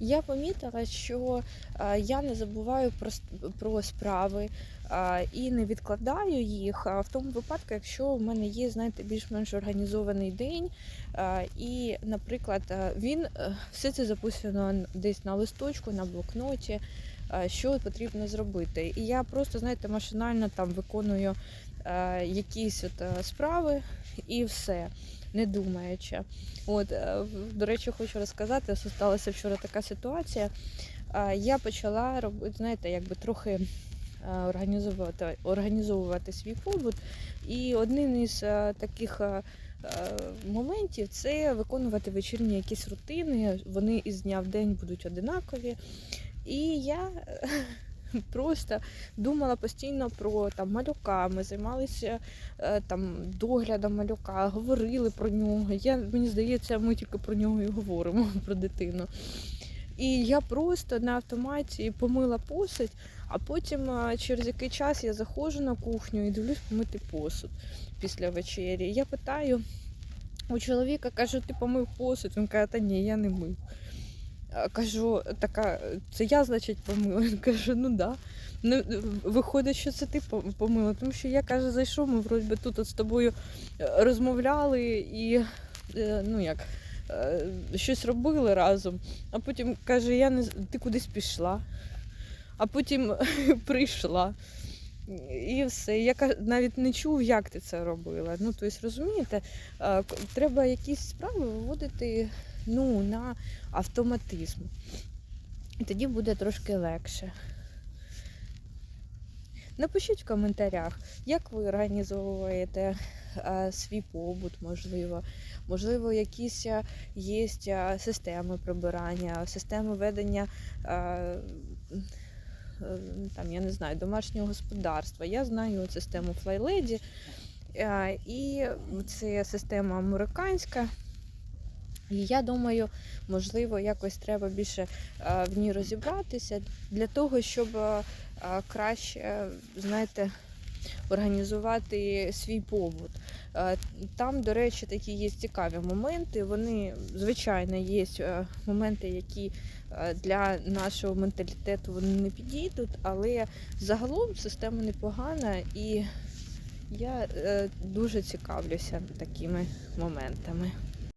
Я помітила, що е, я не забуваю про, про справи е, і не відкладаю їх в тому випадку, якщо в мене є, знаєте, більш-менш організований день. е, І, наприклад, він все це записано десь на листочку, на блокноті, що потрібно зробити. І я просто, знаєте, машинально там виконую е, якісь от справи і все, не думаючи. От, е, до речі, хочу розказати, сталася вчора така ситуація. Е, Я почала робити, знаєте, якби трохи е, організовувати, організовувати свій побут. І одним із таких моментів це виконувати вечірні якісь рутини. Вони із дня в день будуть одинакові. І я просто думала постійно про там малюка. Ми займалися е, там доглядом малюка, говорили про нього. Я, мені здається, ми тільки про нього і говоримо, про дитину. І я просто на автоматі помила посуд, а потім е, через який час я заходжу на кухню і дивлюсь помити посуд після вечері. Я питаю у чоловіка, кажу, ти помив посуд? Він каже, та ні, я не мив. А, Кажу, така, це я, значить, помила. Він каже, ну да. Ну, виходить, що це ти помила. Тому що я каже, зайшов, ми вроді тут от з тобою е, розмовляли і е, ну як, е, щось робили разом. А потім каже, я не ти кудись пішла, а потім прийшла. І все. Я навіть не чув, як ти це робила. Ну, тобто, розумієте, е, треба якісь справи виводити ну, на автоматизм. І тоді буде трошки легше. Напишіть в коментарях, як ви організовуєте е, свій побут, можливо. Можливо, якісь е, є системи прибирання, системи ведення. е, Там, я не знаю, домашнього господарства. Я знаю систему е, і це система американська. І я думаю, можливо, якось треба більше е, в ній розібратися для того, щоб е, е, краще, знаєте, організувати свій побут. Е, Там, до речі, такі є цікаві моменти. Вони, звичайно, є е, моменти, які е, для нашого менталітету вони не підійдуть, але загалом система непогана і я дуже цікавлюся такими моментами.